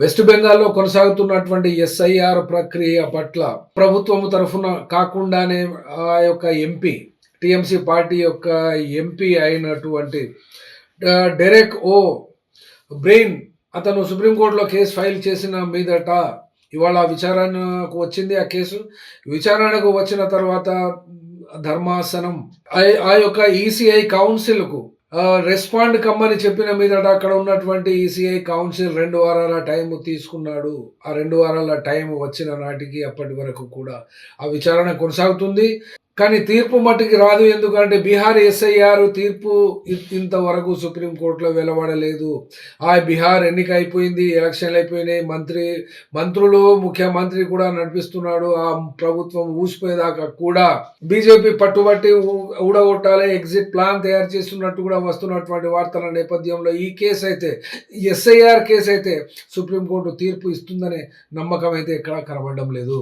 West బెంగాల్లో కొనసాగుతున్నటువంటి SIR ప్రక్రియ పట్ల ప్రభుత్వం తరఫున కాకుండానే ఆ యొక్క ఎంపీ టిఎంసి పార్టీ యొక్క ఎంపీ అయినటువంటి డెరెక్ ఓ బ్రెయిన్ అతను సుప్రీంకోర్టులో కేసు ఫైల్ చేసిన మీదట ఇవాళ విచారణకు వచ్చింది ఆ కేసు. విచారణకు వచ్చిన తర్వాత ధర్మాసనం ఆ- ఆ యొక్క ఈసీఐ కౌన్సిల్కు రెస్పాండ్ కమ్మని చెప్పిన మీదట అక్కడ ఉన్నటువంటి ఈసీఐ కౌన్సిల్ రెండు వారాల టైం తీసుకున్నాడు. ఆ రెండు వారాల టైం వచ్చిన నాటికి అప్పటి వరకు కూడా ఆ విచారణ కొనసాగుతుంది. కానీ తీర్పు మట్టుకి రాదు ఎందుకంటే బీహార్ ఎస్ఐఆర్ తీర్పు ఇంతవరకు సుప్రీంకోర్టులో వెలువడలేదు. ఆ బీహార్ ఎన్నిక అయిపోయింది ఎలక్షన్లు అయిపోయినాయి మంత్రి మంత్రులు ముఖ్యమంత్రి కూడా నడిపిస్తున్నాడు. ఆ ప్రభుత్వం ఊసిపోయేదాకా కూడా బీజేపీ పట్టుబట్టి ఊడగొట్టాలి ఎగ్జిట్ ప్లాన్ తయారు చేస్తున్నట్టు కూడా వస్తున్నటువంటి వార్తల నేపథ్యంలో ఈ కేసు అయితే ఎస్ఐఆర్ కేసు అయితే సుప్రీంకోర్టు తీర్పు ఇస్తుందనే నమ్మకం అయితే ఎక్కడా కనబడడం లేదు.